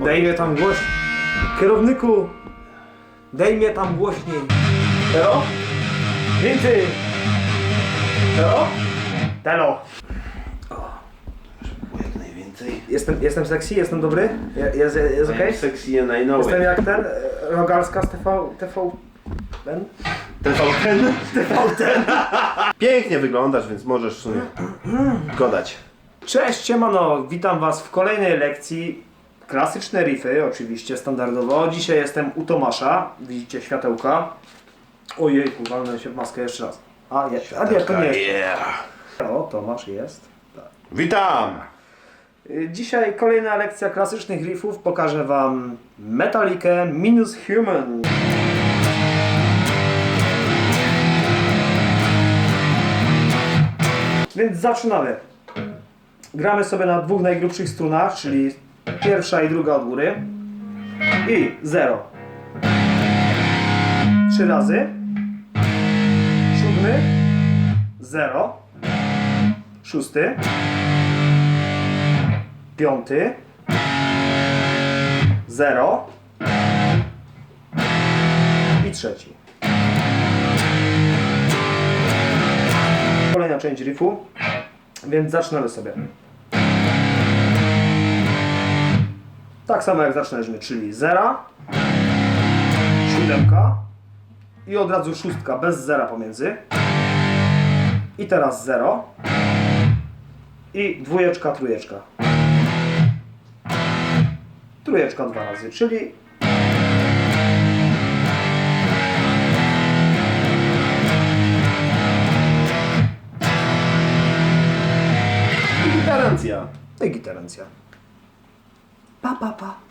Daj mnie tam głośniej. Kierowniku, daj mnie tam głośniej. Telo? Więcej. Telo? Telo. Jak najwięcej. Jestem, jestem sexy, jestem dobry? Je- Jest, jest okej? Sexy and I know Jestem it. jak ten, e, Rogalska z TV, TV, ten? TV10? TV10. Pięknie wyglądasz, więc możesz w sumie godać. Cześć, siemano, witam was w kolejnej lekcji. Klasyczne riffy, oczywiście, standardowo. Dzisiaj jestem u Tomasza, widzicie światełka. Ojejku, walnę się w maskę jeszcze raz. A, nie, a nie, to nie jest. Yeah. O, Tomasz jest. Witam! Y, Dzisiaj kolejna lekcja klasycznych riffów. Pokażę wam Metalikę minus Human. Więc zaczynamy. Gramy sobie na dwóch najgrubszych strunach, czyli pierwsza i druga od góry. I 0. Trzy razy. Siódmy. 0. Szósty piąty, zero i trzeci. Kolejna część riffu, więc zaczynamy sobie. Tak samo jak zaczynaliśmy, czyli zera, siódemka i od razu szóstka bez zera pomiędzy. I teraz zero i dwójeczka, trójeczka. Trójeczka dwa razy, czyli Gwarancja. i Па-па-па.